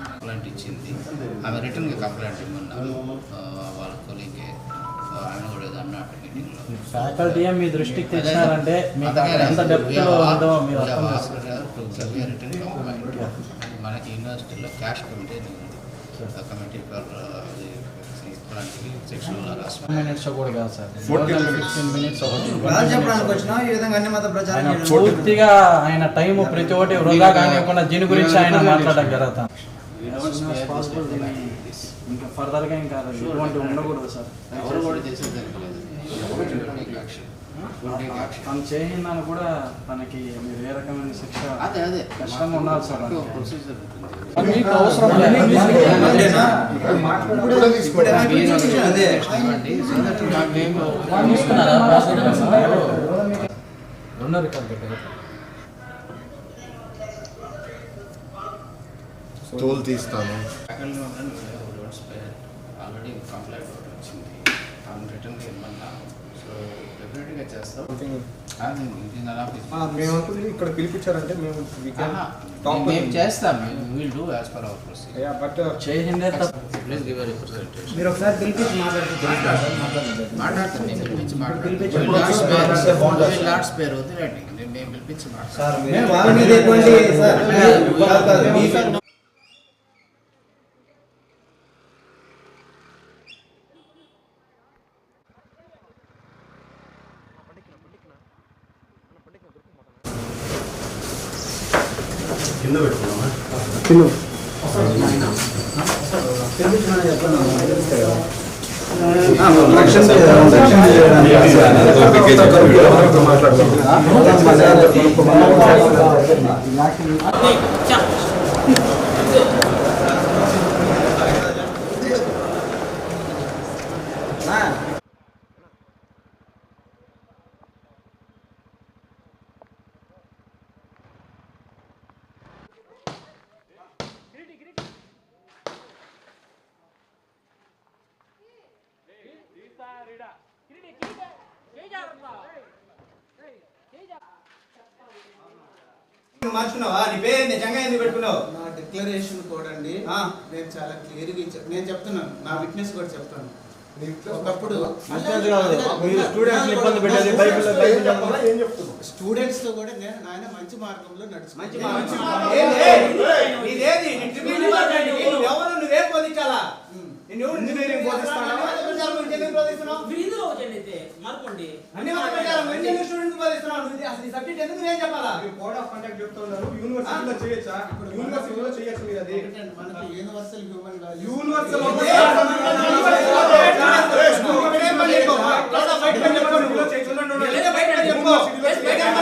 Complaint ఇచ్చింది. ఆమె రిటర్న్గా complaint ఇమ్మన్నారు ఆ, వాళ్ళ కొలీగే ఆయన కూడా అన్నట్టు మీటింగ్లో ఫ్యాకల్టీ మీ దృష్టికి తెచ్చినారంటే రిటర్న్ కంప్లైంట్ మనకి యూనివర్సిటీలో క్యాష్ కమిటీ ఉంది కమిటీ ఫర్ సెక్షన్లో మినిట్స్ కూడా కాదు సార్. Fifteen minutes. ఆయన. పూర్తిగా ఆయన టైం ప్రతి ఒక్కటి వృధా కానివ్వకుండా దీని గురించి ఆయన మాట్లాడడం జరుగుతాం ఇంకా ఫర్దర్గా ఇంకా ఇటువంటి ఉండకూడదు సార్ ఎవరు కూడా లేదు తను చేయిందని కూడా తనకి మీరు ఏ రకమైన శిక్ష అదే అదే కష్టంగా ఉండాలి సార్ మాకు ప్రొసీజర్ ఉంటుంది మీకు అవసరం అంతేనా? తోలు తీస్తాను. ఆల్రెడీ కంప్లైంట్ ఒకటి వచ్చింది ఆమె రిటర్న్గా ఇమ్మన్నాను సో డెఫినెట్గా చేస్తాం మేము ఇక్కడ పిలిపించారంటే మేము మేము. చేస్తాం will do as per our procedure Yeah, but uh, చేసిందే ప్లీజ్ గివ్ రిప్రజెంటేషన్ మీరు ఒకసారి పిలిపించి మాట్లాడుతున్నారు మాట్లాడతాను నేను పిలిపించి పిలిపించి మాట్లాడతాను మాట్లాడితే బాగుంటుంది. లాడ్స్ పేరు వదిలేండి నేను నేను పిలిపించి మాట్లాడతాను సార్ మేము వాళ్ళ మీద ఎటువంటి సార్ కాదు, పెట్టుకున్నామా కదా. ఆ, మార్చుకున్నావా? నీ పేరు నిజంగా ఎందుకు పెట్టుకున్నావు? నా డిక్లరేషన్ కూడా అండి. ఆ. నేను చాలా క్లియర్గా ఇచ్చా నేను చెప్తున్నాను. నా విట్నెస్ కూడా చెప్తాను. ఒకప్పుడు స్టూడెంట్స్తో కూడా నేను ఆయన మంచి మార్గంలో మంచి నడుచుకున్నాను మంచి ఏంది? నీదేది? నువ్వేం ఎందుకు మార్కోండి అన్ని ఇంజనీరింగ్ స్టూడెంట్ బోధిస్తున్నావు నువ్వు ఇది- అసలు ఈ సబ్జెక్ట్ ఎందుకు నువ్వేం చెప్పాలా కోడ్ ఆఫ్ కండక్ట్ చెప్తున్నారు యూనివర్సిటీలో చేయొచ్చా యూనివర్సిటీలో చేయొచ్చు మీరు అది మనకి యూనివర్సల్ హ్యూమన్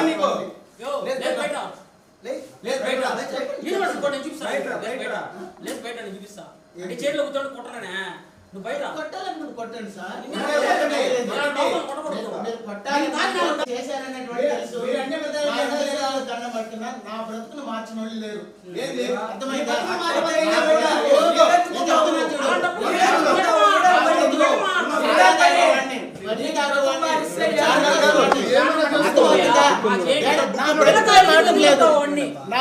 నీకు? లేదా బయట కూడా నేను లేదు నేను చూపిస్తా నీ చేతిలో కూర్చోండి కొట్టరానే నువ్వు బయట కొట్టాలనుకుని కొట్టండి సార్. నేను కొట్టండి. ఇలా లోపల కొట్టకూడదు. మీరు- మీరు కొట్టాలని చేశారనేటువంటి తెలుసు. మీరు అన్ని పెద్దలు నా దండం పడుతున్నా బ్రతుకును మార్చిన వాళ్ళు లేరు. అర్థమైందా?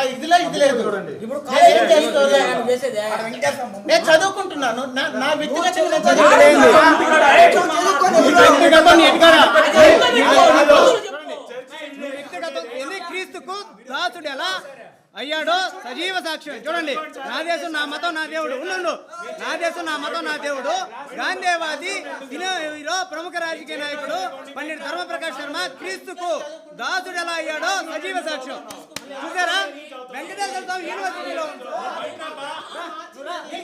ఇదిలో ఇది లేదు ఇప్పుడు నేను చదువుకుంటున్నాను నా క్రీస్తుకు దాసుడు ఎలా అయ్యాడో సజీవ సాక్ష్యం. చూడండి నా దేశం నా మతం నా దేవుడు. ఉండు నా దేశం నా మతం నా దేవుడు. గాంధీవాది హీరో ప్రముఖ రాజకీయ నాయకుడు పండిట్ ధర్మప్రకాష్ శర్మ క్రీస్తుకు దాసుడు ఎలా అయ్యాడో సజీవ సాక్ష్యం. చూసారా? వెంకటేశ్వర స్వామి యూనివర్సిటీలో ఇది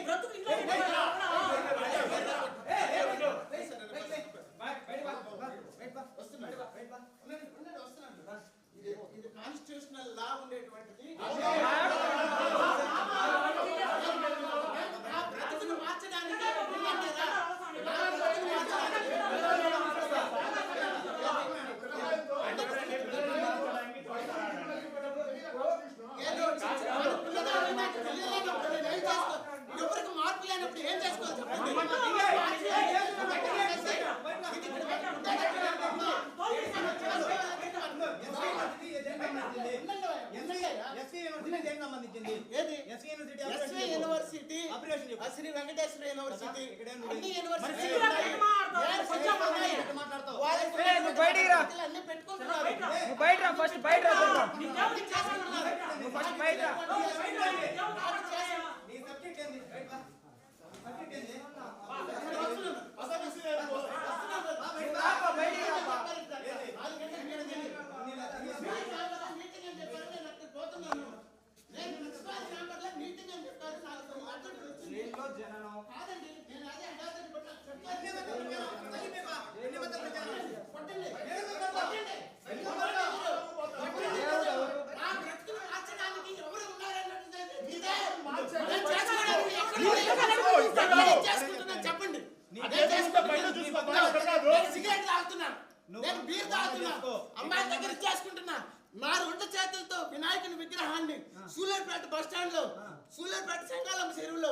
ఎస్వి యూనివర్సిటీ దేనికి university university Sri Venkateswara university. ఇక్కడ అన్ని యూనివర్సిటీ బయటికి రా. జననం అమ్మాయి దగ్గర చేసుకుంటున్నా నా చేతులతో వినాయకుని విగ్రహాన్ని సూలూరుపేట బస్ స్టాండ్లో సూలూరుపేట సంగాలం చెరువులో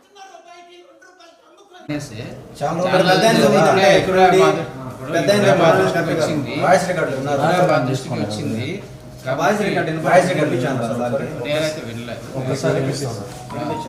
వాయిస్ రికార్డు నేనైతే వెళ్ళలేదు